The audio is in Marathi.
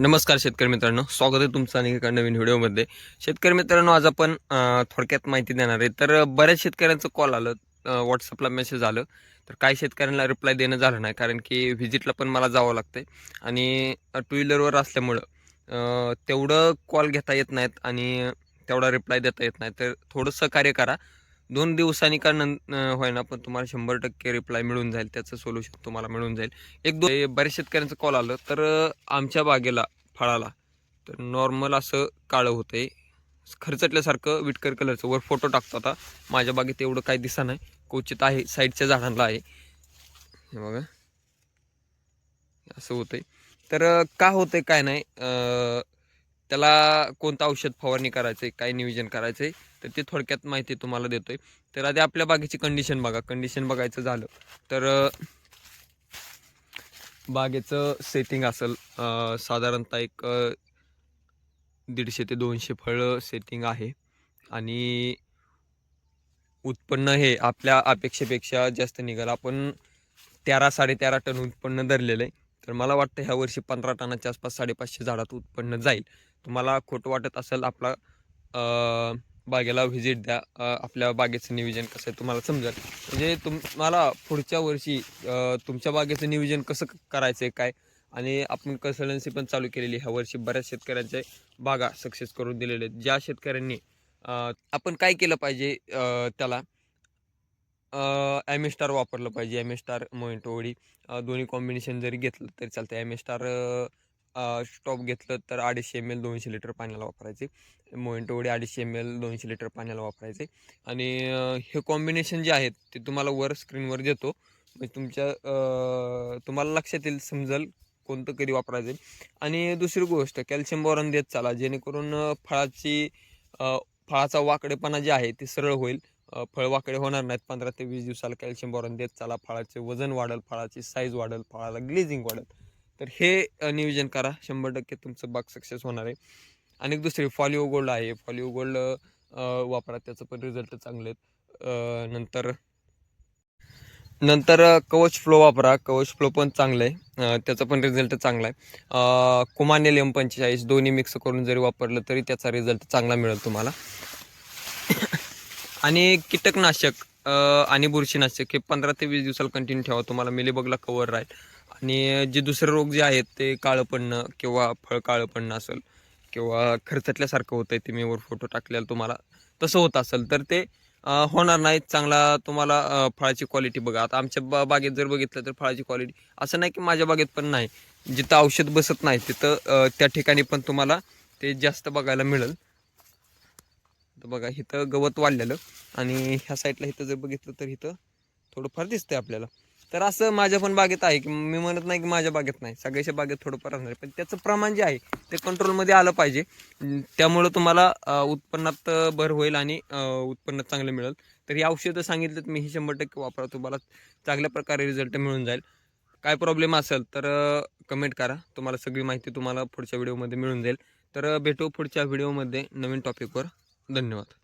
नमस्कार शेतकरी मित्रांनो. स्वागत आहे तुमचं आणि एका नवीन व्हिडिओमध्ये. शेतकरी मित्रांनो आज आपण थोडक्यात माहिती देणार आहे. तर बऱ्याच शेतकऱ्यांचं कॉल आलं. व्हॉट्सअपला मेसेज आलं. तर काही शेतकऱ्यांना रिप्लाय देणं झालं नाही. कारण की व्हिजिटला पण मला जावं लागतं आणि टू व्हीलरवर असल्यामुळं तेवढं कॉल घेता येत नाहीत आणि तेवढा रिप्लाय देता येत नाही. तर थोडंसं कार्य करा. दोन दिवसांनी का नं होईना पण तुम्हाला शंभर टक्के रिप्लाय मिळून जाईल. त्याचं सोल्युशन तुम्हाला मिळून जाईल. एक दोन बऱ्याच शेतकऱ्यांचं कॉल आलं तर आमच्या बागेला फळाला तर नॉर्मल असं काळं होतंय. खरचटल्यासारखं विटकर कलरचं वर फोटो टाकतो आता. माझ्या बागेत एवढं काही दिसा नाही. क्वचित आहे साईडच्या झाडांना आहे. हे बघा. असं होतंय. तर का का होतंय काय नाही त्याला कोणतं औषध फवारणी करायचं आहे काय नियोजन करायचं आहे तर ते थोडक्यात माहिती तुम्हाला देतोय. तर आधी आपल्या बागेची कंडिशन बघा. कंडिशन बघायचं झालं तर बागेचं सेटिंग असेल साधारणतः एक दीडशे ते दोनशे फळं सेटिंग आहे. आणि उत्पन्न हे आपल्या अपेक्षेपेक्षा जास्त निघाल. आपण तेरा साडेतेरा टन उत्पन्न धरलेलं आहे. तर मला वाटतं ह्या वर्षी पंधरा टनाच्या आसपास साडेपाचशे झाडात उत्पन्न जाईल. तुम्हाला खोटं वाटत असेल आपला बागेला व्हिजिट द्या. आपल्या बागेचं नियोजन कसं आहे तुम्हाला समजेल. म्हणजे तुम्हाला पुढच्या वर्षी तुमच्या बागेचं नियोजन कसं करायचं आहे काय? आणि आपण कन्सल्टन्सी पण चालू केलेली ह्या वर्षी बऱ्याच शेतकऱ्यांचे बागा सक्सेस करून दिलेले आहेत. ज्या शेतकऱ्यांनी आपण काय केलं पाहिजे त्याला? एम एस स्टार वापरलं पाहिजे ॲम स्टार मोइंटोवडी दोन्ही कॉम्बिनेशन जरी घेतलं तरी चालतं ॲम स्टार स्टॉप घेतलं तर अडीचशे एम एल दोनशे लिटर पाण्याला वापरायचे. मोइंटोवडी अडीचशे एम एल दोनशे लिटर पाण्याला वापरायचे. आणि हे कॉम्बिनेशन जे आहेत ते तुम्हाला वर स्क्रीनवर देतो. म्हणजे तुमच्या तुम्हाला लक्षात येईल समजेल कोणतं कधी वापरायचं. आणि दुसरी गोष्ट कॅल्शियम बोरॉन देत चाला. जेणेकरून फळाची फळाचा वाकडेपणा जे आहे ते सरळ होईल. फळवाकडे फळ होणार नाहीत. पंधरा ते वीस दिवसाला कॅल्शियम बोरॉन देत चाला फळाचे वजन वाढेल फळाची साईज वाढेल फळाला ग्लेझिंग वाढेल. तर हे नियोजन करा. शंभर टक्के तुमचं बाग सक्सेस होणार आहे. आणि दुसरी फॉलिओ गोल्ड आहे. फॉलिओ गोल्ड वापरा. त्याचं पण रिझल्ट चांगले आहेत. नंतर नंतर कवच फ्लो वापरा. कवच फ्लो पण चांगलं आहे. त्याचा पण रिझल्ट चांगला आहे. कुमानेल एम पंचेचाळीस दोन्ही मिक्स करून जरी वापरलं तरी त्याचा रिझल्ट चांगला मिळेल तुम्हाला. आणि कीटकनाशक आणि बुरशीनाशक हे पंधरा ते वीस दिवसाला कंटिन्यू ठेवा. तुम्हाला मिलीबगला कवर राहील. आणि जे दुसरे रोग जे आहेत ते काळं पडणं किंवा फळ काळं पडणं असेल किंवा खर्चातल्यासारखं होतं आहे ते मी वर फोटो टाकलेला तुम्हाला. तसं होत असेल तर ते होणार नाही. चांगला तुम्हाला फळाची क्वालिटी बघा. आता आमच्या बा बागेत जर बघितलं तर फळाची क्वालिटी असं नाही की माझ्या बागेत पण नाही. जिथं औषध बसत नाही तिथं त्या ठिकाणी पण तुम्हाला ते जास्त बघायला मिळेल. तर बघा इथं गवत वाढलेलं आणि ह्या साईडला इथं जर बघितलं तर इथं थोडंफार दिसतंय आपल्याला. तर असं माझ्या पण बागेत आहे की मी म्हणत नाही की माझ्या बागेत नाही. सगळ्याच्या बागेत थोडंफार असणार आहे. पण त्याचं प्रमाण जे आहे ते कंट्रोलमध्ये आलं पाहिजे. त्यामुळं तुम्हाला उत्पन्नात भर होईल आणि उत्पन्न चांगलं मिळेल. तर ही औषधं सांगितलं मी ही शंभर टक्के वापरा. तुम्हाला चांगल्या प्रकारे रिझल्ट मिळून जाईल. काय प्रॉब्लेम असेल तर कमेंट करा. तुम्हाला सगळी माहिती तुम्हाला पुढच्या व्हिडिओमध्ये मिळून जाईल. तर भेटू पुढच्या व्हिडिओमध्ये नवीन टॉपिकवर धन्यवाद.